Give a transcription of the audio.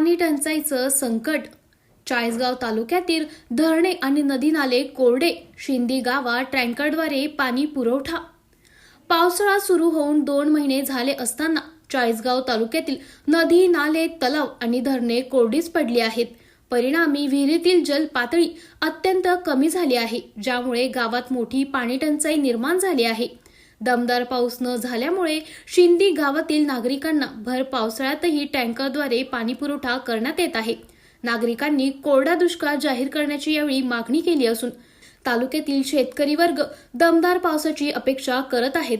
पाणी टंचाईचं संकट. चाळीसगाव तालुक्यातील धरणे आणि नदी नाले कोरडे शिंदी गावात टँकरद्वारे पाणी पुरवठा. पावसाळा सुरू होऊन दोन महिने झाले असताना चाळीसगाव तालुक्यातील नदी नाले तलाव आणि धरणे कोरडीच पडली आहेत. परिणामी विहिरीतील जल पातळी अत्यंत कमी झाली आहे ज्यामुळे गावात मोठी पाणी टंचाई निर्माण झाली आहे. दमदार पाऊस न झाल्यामुळे शिंदी गावातील नागरिकांना भर पावसाळ्यातही टँकरद्वारे पाणीपुरवठा करण्यात येत आहे. नागरिकांनी कोरडा दुष्काळ जाहीर करण्याची यावेळी मागणी केली असून तालुक्यातील शेतकरी वर्ग दमदार पावसाची अपेक्षा करत आहेत.